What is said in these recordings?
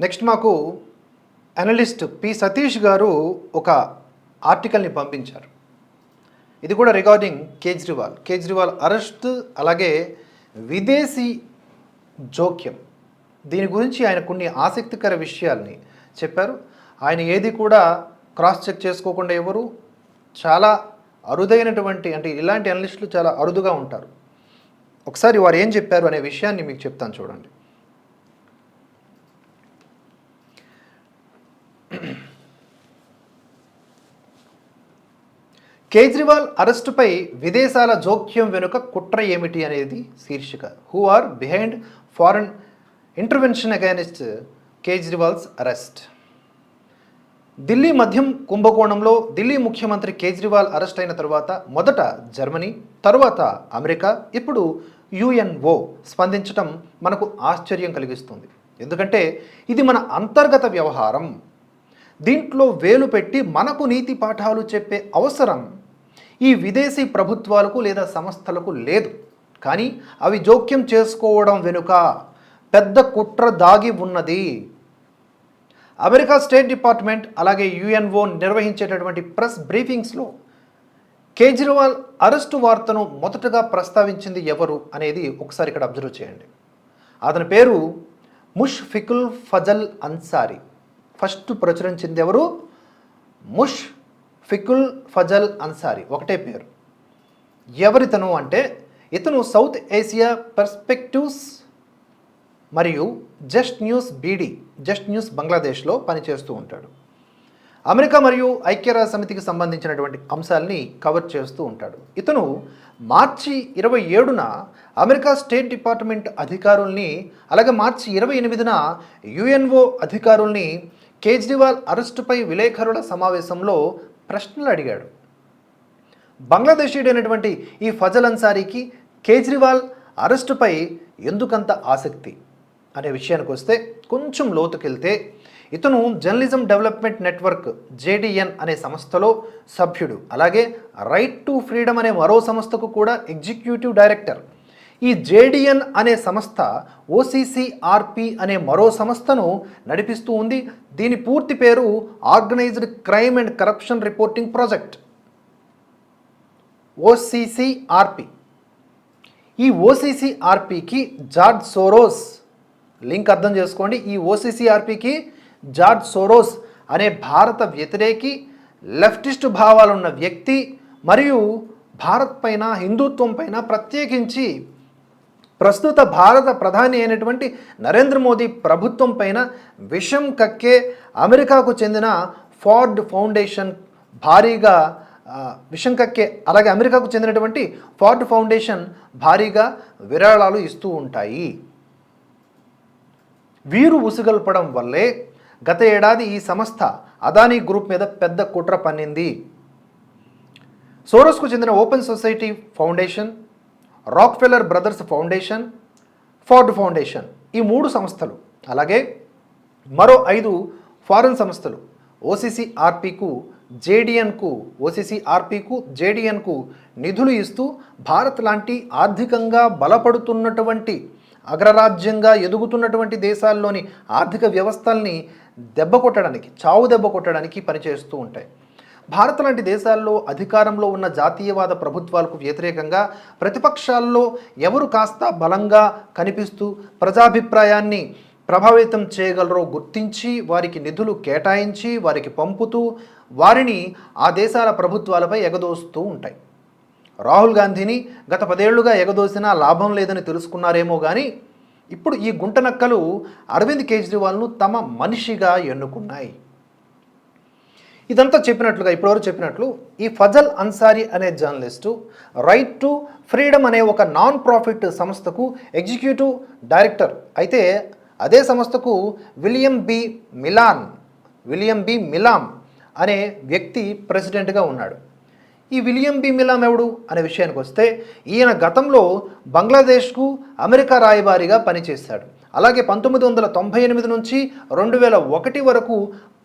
Next మాకు analyst P Satish గారు ఒక ఆర్టికల్ని పంపించారు. ఇది కూడా రిగార్డింగ్ కేజ్రీవాల్. కేజ్రీవాల్ అరెస్ట్ అలాగే విదేశీ జోక్యం. దీని గురించి ఆయన కొన్ని ఆసక్తికర విషయాల్ని చెప్పారు. ఆయన ఏది కూడా క్రాస్ చెక్ చేసుకోకుండా ఎవరు? చాలా అరుదైనటువంటి అంటే ఇలాంటి అనలిస్టులు చాలా అరుదుగా ఉంటారు. ఒకసారి వారు ఏం చెప్పారు అనే విషయాన్ని మీకు చెప్తాను చూడండి. కేజ్రీవాల్ అరెస్టుపై విదేశాల జోక్యం వెనుక కుట్ర ఏమిటి అనేది శీర్షిక. Who are behind foreign intervention against Kejriwal's arrest? Delhi మధ్యం కుంభకోణంలో ఢిల్లీ ముఖ్యమంత్రి కేజ్రీవాల్ అరెస్ట్ అయిన తర్వాత మొదట జర్మనీ తరువాత అమెరికా ఇప్పుడు యుఎన్ఓ స్పందించటం మనకు ఆశ్చర్యం కలిగిస్తుంది. ఎందుకంటే ఇది మన అంతర్గత వ్యవహారం. దీంట్లో వేలు పెట్టి మనకు నీతి పాఠాలు చెప్పే అవసరం ఈ విదేశీ ప్రభుత్వాలకు లేదా సంస్థలకు లేదు. కానీ అవి జోక్యం చేసుకోవడం వెనుక పెద్ద కుట్ర దాగి ఉన్నది. అమెరికా స్టేట్ డిపార్ట్మెంట్ అలాగే యుఎన్ఓ నిర్వహించేటటువంటి ప్రెస్ బ్రీఫింగ్స్లో కేజ్రీవాల్ అరెస్టు వార్తను మొదటగా ప్రస్తావించింది ఎవరు అనేది ఒకసారి ఇక్కడ అబ్జర్వ్ చేయండి. అతని పేరు ముష్ఫికుల్ ఫజల్ అన్సారీ. ఫస్ట్ ప్రచురించింది ఎవరు ముష్ ఫికుల్ ఫజల్ అన్సారీ ఒకటే పేరు. ఎవరితను అంటే ఇతను సౌత్ ఏసియా పర్స్పెక్టివ్స్ మరియు Just News BD Just News బంగ్లాదేశ్లో పనిచేస్తూ ఉంటాడు. అమెరికా మరియు ఐక్యరాజ్య సమితికి సంబంధించినటువంటి అంశాలని కవర్ చేస్తూ ఉంటాడు. ఇతను మార్చి ఇరవై ఏడున అమెరికా స్టేట్ డిపార్ట్మెంట్ అధికారుల్ని అలాగే మార్చి ఇరవై ఎనిమిదిన యుఎన్ఓ అధికారుల్ని కేజ్రీవాల్ అరెస్టుపై విలేకరుల సమావేశంలో ప్రశ్నలు అడిగాడు. బంగ్లాదేశీయుడైనటువంటి ఈ ఫజల్ అన్సారీకి కేజ్రీవాల్ అరెస్టుపై ఎందుకంత ఆసక్తి అనే విషయానికి వస్తే కొంచెం లోతుకెళ్తే ఇతను జర్నలిజం డెవలప్మెంట్ నెట్వర్క్ జేడిఎన్ అనే సంస్థలో సభ్యుడు. అలాగే రైట్ టు ఫ్రీడమ్ అనే మరో సంస్థకు కూడా ఎగ్జిక్యూటివ్ డైరెక్టర్ ఈ జేడిఎన్ అనే సంస్థ ఓసీసీఆర్పి అనే మరో సంస్థను నడిపిస్తూ ఉంది. దీని పూర్తి పేరు organised crime and corruption reporting project. OCCRP ఈ ఓసీసీఆర్పికి జార్జ్ సోరోస్ లింక్ అర్థం చేసుకోండి. ఈ ఓసీసీఆర్పికి జార్జ్ సోరోస్ అనే భారత వ్యతిరేకి లెఫ్టిస్ట్ భావాలున్న వ్యక్తి మరియు భారత్ పైన హిందుత్వం పైన ప్రత్యేకించి ప్రస్తుత భారత ప్రధాని అయినటువంటి నరేంద్ర మోదీ ప్రభుత్వం పైన విషం కక్కే అమెరికాకు చెందిన ఫార్డ్ ఫౌండేషన్ భారీగా విషం కక్కే అలాగే అమెరికాకు చెందినటువంటి ఫార్డ్ ఫౌండేషన్ భారీగా విరాళాలు ఇస్తూ ఉంటాయి. వీరు ఉసుగల్పడం వల్లే గత ఏడాది ఈ సంస్థ అదానీ గ్రూప్ మీద పెద్ద కుట్ర పన్నింది. సోరస్కు చెందిన open society foundation Rockefeller brothers foundation Ford foundation ఈ మూడు సంస్థలు అలాగే మరో ఐదు ఫారెన్ సంస్థలు ఓసీసీఆర్పీకు జేడిఎన్కు ఓసీసీఆర్పీకు జేడిఎన్కు నిధులు ఇస్తూ భారత్ లాంటి ఆర్థికంగా బలపడుతున్నటువంటి అగ్రరాజ్యంగా ఎదుగుతున్నటువంటి దేశాల్లోని ఆర్థిక వ్యవస్థల్ని దెబ్బ కొట్టడానికి చావు దెబ్బ కొట్టడానికి పనిచేస్తూ ఉంటాయి. భారత్ లాంటి దేశాల్లో అధికారంలో ఉన్న జాతీయవాద ప్రభుత్వాలకు వ్యతిరేకంగా ప్రతిపక్షాల్లో ఎవరు కాస్త బలంగా కనిపిస్తూ ప్రజాభిప్రాయాన్ని ప్రభావితం చేయగలరో గుర్తించి వారికి నిధులు కేటాయించి వారికి పంపుతూ వారిని ఆ దేశాల ప్రభుత్వాలపై ఎగదోస్తూ ఉంటాయి. రాహుల్ గాంధీని గత పదేళ్ళుగా ఎగదోసినా లాభం లేదని తెలుసుకున్నారేమో కానీ ఇప్పుడు ఈ గుంటనక్కలు అరవింద్ కేజ్రీవాల్ను తమ మనిషిగా ఎన్నుకున్నాయి. ఇదంతా చెప్పినట్లుగా ఇప్పటివరకు చెప్పినట్లు ఈ ఫజల్ అన్సారీ అనే జర్నలిస్టు రైట్ టు ఫ్రీడమ్ అనే ఒక నాన్ ప్రాఫిట్ సంస్థకు ఎగ్జిక్యూటివ్ డైరెక్టర్ అయితే అదే సంస్థకు William B Milan William B Milam అనే వ్యక్తి ప్రెసిడెంట్గా ఉన్నాడు. ఈ విలియం బి మిలాం ఎవడు అనే విషయానికి వస్తే ఈయన గతంలో బంగ్లాదేశ్కు అమెరికా రాయబారిగా పనిచేశాడు. అలాగే పంతొమ్మిది వందల తొంభై ఎనిమిది నుంచి రెండు వేల ఒకటి వరకు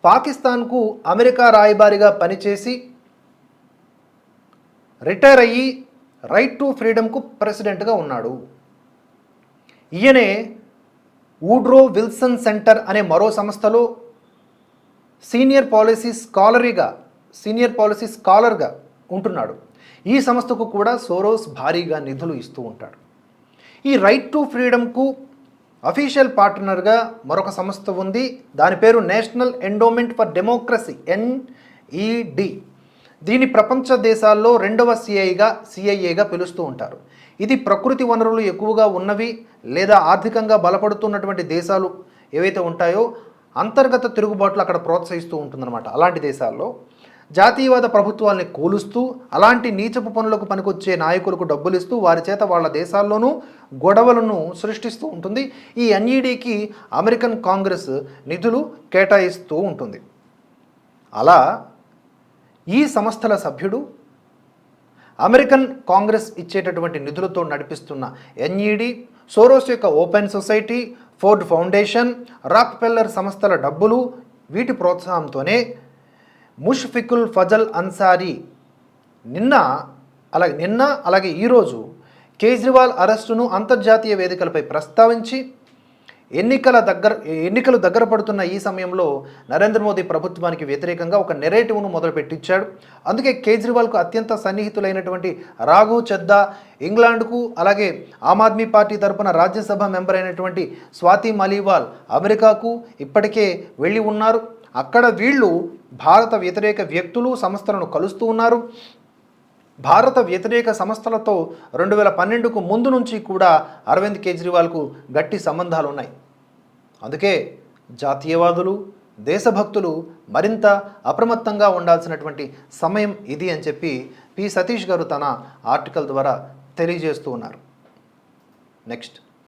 పాకిస్తాన్కు అమెరికా రాయబారిగా పనిచేసి రిటైర్ అయ్యి రైట్ టు ఫ్రీడమ్కు ప్రెసిడెంట్గా ఉన్నాడు. ఈయనే ఊడ్రో విల్సన్ సెంటర్ అనే మరో సంస్థలో సీనియర్ పాలసీ స్కాలరీగా సీనియర్ పాలసీ స్కాలర్గా ఉంటున్నాడు. ఈ సంస్థకు కూడా సోరోస్ భారీగా నిధులు ఇస్తూ ఉంటాడు. ఈ రైట్ టు ఫ్రీడమ్కు అఫీషియల్ పార్ట్నర్గా మరొక సంస్థ ఉంది. దాని పేరు national endowment for democracy NED దీని ప్రపంచ దేశాల్లో రెండవ సిఐగా సిఐఏగా పిలుస్తూ ఉంటారు. ఇది ప్రకృతి వనరులు ఎక్కువగా ఉన్నవి లేదా ఆర్థికంగా బలపడుతున్నటువంటి దేశాలు ఏవైతే ఉంటాయో అంతర్గత తిరుగుబాట్లు అక్కడ ప్రోత్సహిస్తూ ఉంటుందన్నమాట. అలాంటి దేశాల్లో జాతీయవాద ప్రభుత్వాల్ని కూలుస్తూ అలాంటి నీచపు పనులకు పనికొచ్చే నాయకులకు డబ్బులు ఇస్తూ వారి చేత వాళ్ళ దేశాల్లోనూ గొడవలను సృష్టిస్తూ ఉంటుంది. ఈ ఎన్ఈడికి అమెరికన్ కాంగ్రెస్ నిధులు కేటాయిస్తూ ఉంటుంది. అలా ఈ సంస్థల సభ్యుడు అమెరికన్ కాంగ్రెస్ ఇచ్చేటటువంటి నిధులతో నడిపిస్తున్న ఎన్ఈడి సోరోస్ యొక్క open society Ford foundation Rockefeller సంస్థల డబ్బులు వీటి ప్రోత్సాహంతోనే ముష్ఫికుల్ ఫజల్ అన్సారీ నిన్న అలాగే నిన్న అలాగే ఈరోజు కేజ్రీవాల్ అరెస్టును అంతర్జాతీయ వేదికలపై ప్రస్తావించి ఎన్నికల దగ్గర ఎన్నికలు దగ్గర పడుతున్న ఈ సమయంలో నరేంద్ర మోదీ ప్రభుత్వానికి వ్యతిరేకంగా ఒక నెరేటివ్ను మొదలుపెట్టించాడు. అందుకే కేజ్రీవాల్కు అత్యంత సన్నిహితులైనటువంటి రాఘు చెద్దా ఇంగ్లాండ్కు అలాగే ఆమ్ ఆద్మీ పార్టీ తరపున రాజ్యసభ మెంబర్ అయినటువంటి స్వాతి మలీవాల్ అమెరికాకు ఇప్పటికే వెళ్ళి ఉన్నారు. అక్కడ వీళ్ళు భారత వ్యతిరేక వ్యక్తులు సంస్థలను కలుస్తూ ఉన్నారు. భారత వ్యతిరేక సంస్థలతో రెండు వేల పన్నెండుకు ముందు నుంచి కూడా అరవింద్ కేజ్రీవాల్కు గట్టి సంబంధాలు ఉన్నాయి అందుకే జాతీయవాదులు దేశభక్తులు మరింత అప్రమత్తంగా ఉండాల్సినటువంటి సమయం ఇది అని చెప్పి పి సతీష్ గారు తన ఆర్టికల్ ద్వారా తెలియజేస్తూ ఉన్నారు. నెక్స్ట్.